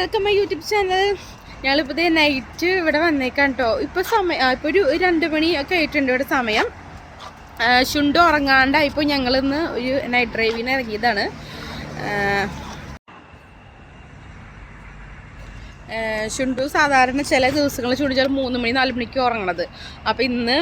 Welcome my YouTube channel ഞങ്ങളിപ്പോൾ ഇതേ night ഇവിടെ വന്നേക്കാം കേട്ടോ ഇപ്പോൾ സമയം ഇപ്പോൾ ഒരു രണ്ട് മണി ഒക്കെ ആയിട്ടുണ്ട് ഇവിടെ സമയം. ശുണ്ടു ഉറങ്ങാണ്ടായിപ്പോൾ ഞങ്ങളിന്ന് ഒരു നൈറ്റ് ഡ്രൈവിന് ഇറങ്ങിയതാണ്. ആ, സാധാരണ ചില ദിവസങ്ങളിൽ ശുണ്ടു ചില മൂന്ന് മണി നാല് മണിക്ക് ഉറങ്ങണത്. അപ്പോൾ ഇന്ന്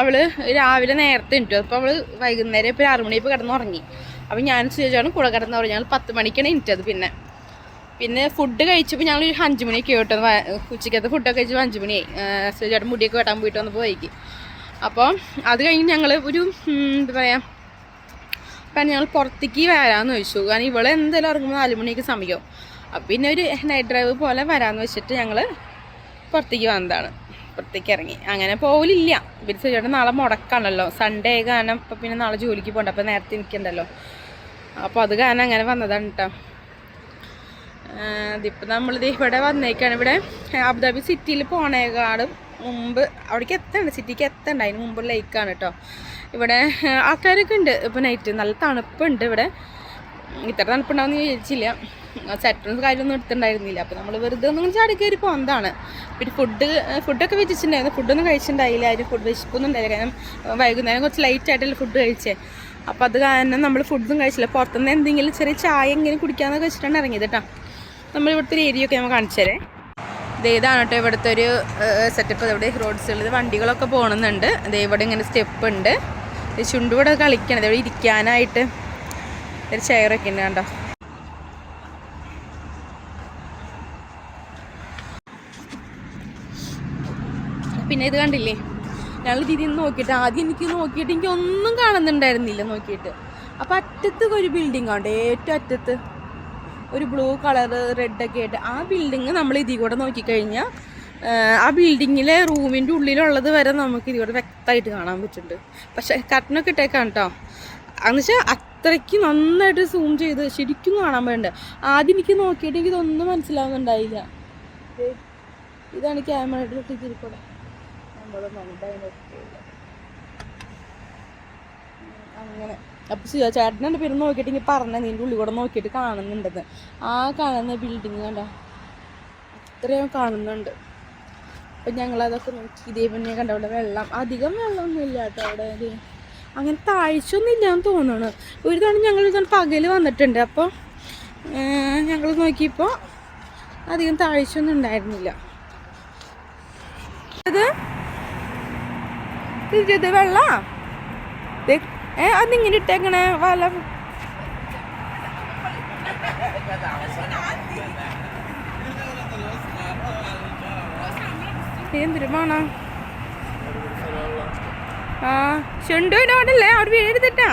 അവൾ രാവിലെ നേരത്തെ ഉണ്ട് അപ്പോൾ അവൾ വൈകുന്നേരം ഇപ്പോൾ ആറ് മണിയപ്പോൾ കിടന്ന് ഉറങ്ങി അപ്പോൾ ഞാൻ സുചാണ് കൂടെ കിടന്നു ഉറങ്ങി. ഞങ്ങൾ പത്ത് മണിക്കാണ് എണീറ്റത് പിന്നെ. പിന്നെ ഫുഡ് കഴിച്ചപ്പോൾ ഞങ്ങൾ ഒരു അഞ്ച് മണിയൊക്കെ കേട്ടോ. ഉച്ചയ്ക്കകത്ത് ഫുഡൊക്കെ കഴിച്ചപ്പോൾ അഞ്ച് മണിയായി. ചേട്ടൻ മുടിയൊക്കെ വെട്ടാൻ പോയിട്ട് വന്നപ്പോൾ വൈകി. അപ്പോൾ അത് കഴിഞ്ഞ് ഞങ്ങൾ ഒരു എന്താ പറയുക അപ്പം ഞങ്ങൾ പുറത്തേക്ക് വരാമെന്ന് ചോദിച്ചു കാരണം ഇവളെ എന്തായാലും ഇറങ്ങുമ്പോൾ നാല് മണിയൊക്കെ സമയമാവും അപ്പം പിന്നെ ഒരു നൈറ്റ് ഡ്രൈവ് പോലെ വരാമെന്ന് വെച്ചിട്ട് ഞങ്ങൾ പുറത്തേക്ക് വന്നതാണ്. പുറത്തേക്ക് ഇറങ്ങി. അങ്ങനെ പോലില്ല പിന്നെ ചേട്ടൻ നാളെ മുടക്കാണല്ലോ. സൺഡേ കാരണം അപ്പം പിന്നെ നാളെ ജോലിക്ക് പോകണ്ട. അപ്പം നേരത്തെ നിൽക്കണ്ടല്ലോ അപ്പോൾ അത് കാരണം അങ്ങനെ വന്നതാണ് കേട്ടോ ഇതിപ്പോൾ നമ്മളിത് ഇവിടെ വന്നേക്കാണ്. ഇവിടെ അബുദാബി സിറ്റിയിൽ പോണേക്കാളും മുമ്പ് അവിടേക്ക് എത്തണ്ട സിറ്റിക്ക് എത്തണ്ട. അതിന് മുമ്പ് ലേക്കാണ് കേട്ടോ ഇവിടെ ആൾക്കാരൊക്കെ ഉണ്ട്. ഇപ്പോൾ നൈറ്റ് നല്ല തണുപ്പുണ്ട് ഇവിടെ. ഇത്ര തണുപ്പുണ്ടാവുമെന്ന് വിചാരിച്ചില്ല. സെറ്ററും കാര്യമൊന്നും എടുത്തിട്ടുണ്ടായിരുന്നില്ല. അപ്പോൾ നമ്മൾ വെറുതെ ഒന്നും ചാടി കയറി പോകുന്നതാണ് പിന്നെ ഫുഡ് ഫുഡൊക്കെ വെച്ചിട്ടുണ്ടായിരുന്നു. ഫുഡൊന്നും കഴിച്ചിട്ടുണ്ടായില്ല. അതിന് ഫുഡ് വിശപ്പൊന്നും ഉണ്ടായില്ല. കാരണം വൈകുന്നേരം കുറച്ച് ലൈറ്റ് ആയിട്ടല്ലേ ഫുഡ് കഴിച്ചേ. അപ്പോൾ അത് കാരണം നമ്മൾ ഫുഡൊന്നും കഴിച്ചില്ല. പുറത്തുനിന്ന് എന്തെങ്കിലും ചെറിയ ചായ എങ്ങനെ കുടിക്കാമെന്നൊക്കെ വെച്ചിട്ടാണ് ഇറങ്ങിയത് കേട്ടോ നമ്മൾ ഇവിടുത്തെ ഒരു ഏരിയ ഒക്കെ നമ്മൾ കാണിച്ചു തരേ. ഇത് ഇതാണ് കേട്ടോ ഇവിടുത്തെ ഒരു സെറ്റപ്പ് ഇവിടെ റോഡ് സൈഡിൽ വണ്ടികളൊക്കെ പോകണമെന്നുണ്ട് അതേ ഇവിടെ ഇങ്ങനെ സ്റ്റെപ്പ് ഉണ്ട്. ഇത് ചുണ്ട് ഇവിടെ ഇരിക്കാനായിട്ട് ഒരു ചെയറൊക്കെ ഉണ്ട് കണ്ടോ? പിന്നെ ഇത് കണ്ടില്ലേ? ഞങ്ങൾ നിന്ന് നോക്കിയിട്ട് ആദ്യം എനിക്ക് നോക്കിയിട്ട് എനിക്ക് ഒന്നും കാണുന്നുണ്ടായിരുന്നില്ല നോക്കിയിട്ട്. അപ്പം അറ്റത്ത് ഒരു ബിൽഡിംഗ് ഉണ്ട് ഏറ്റവും അറ്റത്ത്. ഒരു ബ്ലൂ കളർ റെഡ് ഒക്കെ ആയിട്ട് ആ ബിൽഡിങ് നമ്മൾ ഇതിൽ കൂടെ നോക്കിക്കഴിഞ്ഞാൽ ആ ബിൽഡിങ്ങിലെ റൂമിന്റെ ഉള്ളിലുള്ളത് വരെ നമുക്ക് ഇതിവിടെ വ്യക്തമായിട്ട് കാണാൻ പറ്റുന്നുണ്ട്. പക്ഷേ കട്ടനൊക്കെ ഇട്ടേക്കാണ് കേട്ടോ എന്നുവെച്ചാൽ അത്രയ്ക്ക് നന്നായിട്ട് സൂം ചെയ്ത് ശരിക്കും കാണാൻ വേണ്ട ആദ്യം എനിക്ക് നോക്കിയിട്ട് എനിക്ക് ഇതൊന്നും മനസ്സിലാവുന്നുണ്ടായില്ല. ഇതാണ് ക്യാമറയുടെ ഇട്ടിരിക്കൂടെ കൂടെ നമ്മൾ അങ്ങനെ. അപ്പോൾ ചേട്ടൻ എന്റെ പേര് നോക്കിയിട്ട് ഇങ്ങനെ പറഞ്ഞ നിന്റെ ഉള്ളിൽ കൂടെ നോക്കിയിട്ട് കാണുന്നുണ്ടെന്ന് ആ കാണുന്ന ബിൽഡിങ് കണ്ട? അത്രയും കാണുന്നുണ്ട്. അപ്പം ഞങ്ങളതൊക്കെ നോക്കി. ഇതേ പിന്നെ കണ്ട അവിടെ വെള്ളം. അധികം വെള്ളമൊന്നും ഇല്ല കേട്ടോ അവിടെ അങ്ങനെ താഴ്ചയൊന്നും ഇല്ലാന്ന് തോന്നുന്നു. ഒരു തവണ ഞങ്ങൾ ഇതാണ് പകൽ വന്നിട്ടുണ്ട്. അപ്പോൾ ഞങ്ങൾ നോക്കിയപ്പോൾ അധികം താഴ്ചയൊന്നും ഉണ്ടായിരുന്നില്ല. ഇത് ഇത് വെള്ള? ഏ അതിങ്ങനെ ഇട്ടേക്കണേ? വല എന്തൊരു പോണ ആ ചെണ്ടുവിനോടല്ലേ അവിടെ അവിടെ വീഴുതിട്ടാ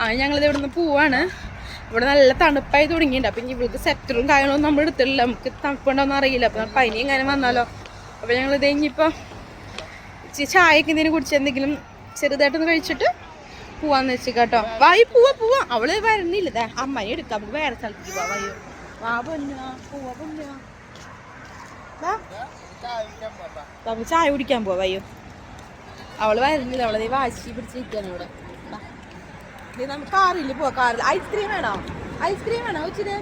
ആ ഞങ്ങളിത് ഇവിടുന്ന് പോവാണ്. ഇവിടെ നല്ല തണുപ്പായി തുടങ്ങിയിട്ടുണ്ട്. അപ്പം ഇനി ഇവൾക്ക് സെറ്ററും കാര്യങ്ങളൊന്നും നമ്മൾ എടുത്തിട്ടില്ല. നമുക്ക് തണുപ്പുണ്ടോന്ന് അറിയില്ല. അപ്പം പനി എങ്ങനെ വന്നാലോ. അപ്പം ഞങ്ങൾ ഇത് കഴിഞ്ഞിപ്പോൾ ചായക്ക് എന്തെങ്കിലും കുടിച്ച് എന്തെങ്കിലും ചെറുതായിട്ടൊന്ന് കഴിച്ചിട്ട് പോവാന്ന് വെച്ച് കേട്ടോ. വായി പോവാ പോവാ. അവൾ വരുന്നില്ല ദേ അമ്മനെ എടുക്കാം. നമുക്ക് വേറെ സ്ഥലത്ത് പോവാ. വയ്യോ വാ പൊന്ന. ചായ കുടിക്കാൻ പോവാ. വയ്യോ അവൾ വരുന്നില്ല അവളെ വാശി പിടിച്ചിരിക്കാണ് ഇവിടെ. വാ. നമുക്ക് കാറിൽ പോ കാറിൽ. ഐസ്ക്രീം വേണോ? ഐസ്ക്രീം വേണോ കൊച്ചിന്?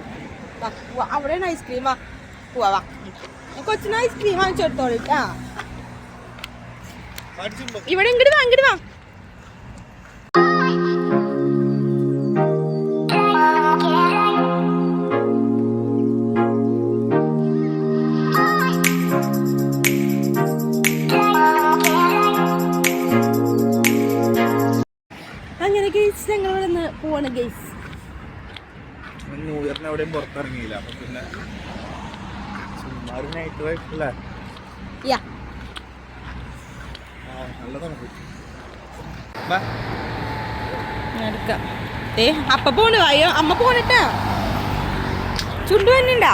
അവിടെയാണ് ഐസ്ക്രീം വാ പോവാ വാ. കൊച്ചിന് ഐസ്ക്രീം വാങ്ങിച്ചു കൊടുത്തോളിട്ടാ ഇവിടെ ഇങ്ങോട്ട് വാ ഇങ്ങോട്ട് വാ. പോവാണ് ഗൈസ് ന്യൂ ഇയറിന് എവിടെയും പുറത്തിറങ്ങിയില്ല. അപ്പൊ പിന്നെ എടുക്കാം. ഏ അപ്പ പോണു അയ്യോ അമ്മ പോണിട്ടാ. ചുണ്ടു തന്നെണ്ടാ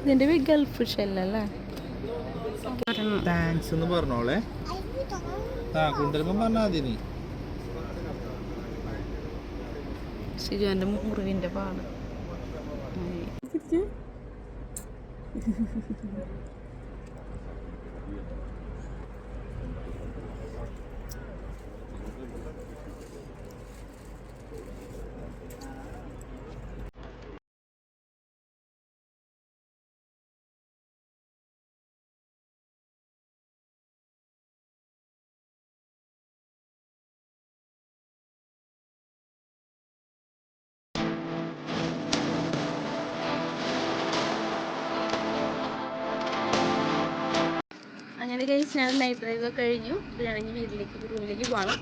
ഇതിന്റെ പേര് ഗൾഫ് ഷെല്ലല്ലേ? താങ്ക്സ് എന്ന് പറഞ്ഞോളെ. ആ കൊണ്ടുവരുമ്പോ പറഞ്ഞാ മതി നീ. ശരിയാന്റെ മുറിവിന്റെ പാട്. അങ്ങനെ കഴിച്ച് ഞാൻ നൈറ്റ് ഡ്രൈവ് കഴിഞ്ഞു. ഇനി വീട്ടിലേക്ക് റൂമിലേക്ക് പോകണം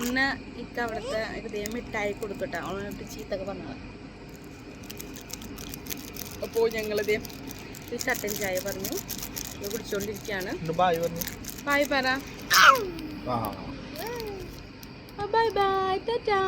ഇന്ന് ഇക്ക അവിടുത്തെ ഹൃദയം മിഠായി കൊടുക്കട്ടെ അവളോട്ട് ചീത്തൊക്കെ പറഞ്ഞത്. അപ്പോൾ ഞങ്ങളിത് ഒരു ചട്ടൻ ചായ പറഞ്ഞു. ഇത് കുടിച്ചുകൊണ്ടിരിക്കുകയാണ് ബായ് പറ. Bye bye. ടാറ്റാ.